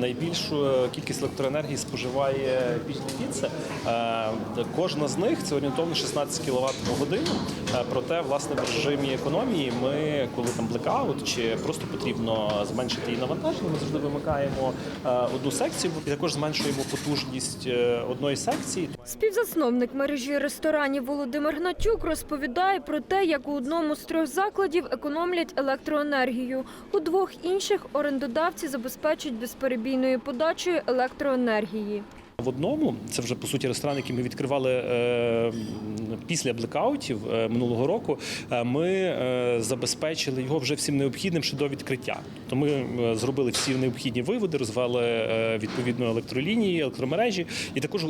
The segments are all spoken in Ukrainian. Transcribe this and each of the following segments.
Найбільшу е, кількість електроенергії споживає піца. Е, Кожна з них це орієнтовно 16 кВт в годину. Е, Проте, власне, в режимі економії ми, коли там блекаут чи просто потрібно зменшити її навантаження, ми завжди вимикаємо одну секцію і також зменшуємо потужність одної секції. Співзасновник мережі ресторанів Володимир Гнатюк розповідає про те, як у одному з трьох закладів економлять електроенергію. У двох інших орендодавці забезпечують безперебійною подачею електроенергії. В одному це вже по суті ресторан, який ми відкривали е, після блекаутів е, минулого року. е, Ми забезпечили його вже всім необхідним ще до відкриття. То ми зробили всі необхідні виводи, розвели відповідно електролінії, електромережі, і також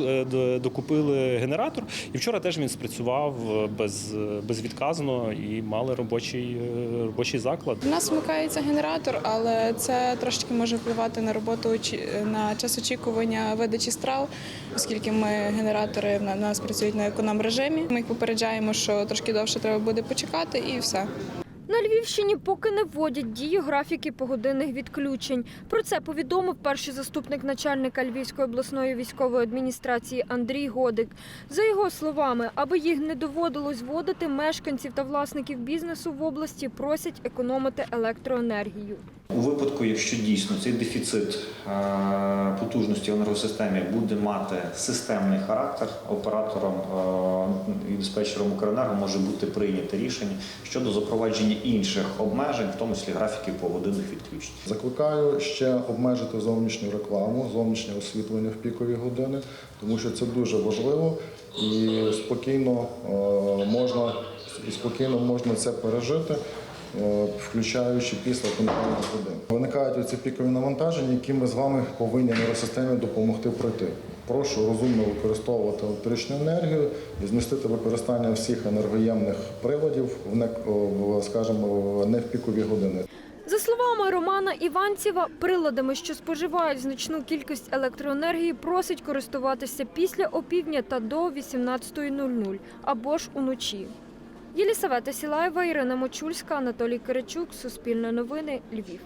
докупили генератор. І вчора теж він спрацював без, безвідказно і мали робочий, робочий заклад. У нас вмикається генератор, але це трошки може впливати на роботу на час очікування видачі страв, оскільки ми генератори на нас працюють на економ режимі. Ми їх попереджаємо, що трошки довше треба буде почекати, і все. На Львівщині поки не вводять дію графіки погодинних відключень. Про це повідомив перший заступник начальника Львівської обласної військової адміністрації Андрій Годик. За його словами, аби їх не доводилось вводити, мешканців та власників бізнесу в області просять економити електроенергію. У випадку, якщо дійсно цей дефіцит е, потужності в енергосистемі буде мати системний характер, оператором е, і диспетчером Укренерго може бути прийнято рішення щодо запровадження інших обмежень, в тому числі графіків погодинних відключень. Закликаю ще обмежити зовнішню рекламу, зовнішнє освітлення в пікові години, тому що це дуже важливо і спокійно е, можна і спокійно можна це пережити. Е, Включаючи після контрольних годин. Виникають оці пікові навантаження, які ми з вами повинні енергосистемі допомогти пройти. Прошу розумно використовувати електричну енергію і змістити використання всіх енергоємних приладів в скажімо, не в пікові години. За словами Романа Іванцєва, приладами, що споживають значну кількість електроенергії, просять користуватися після опівдня та до 18.00 або ж уночі. Єлісавета Сілаєва, Ірина Мочульська, Анатолій Киричук, Суспільне новини, Львів.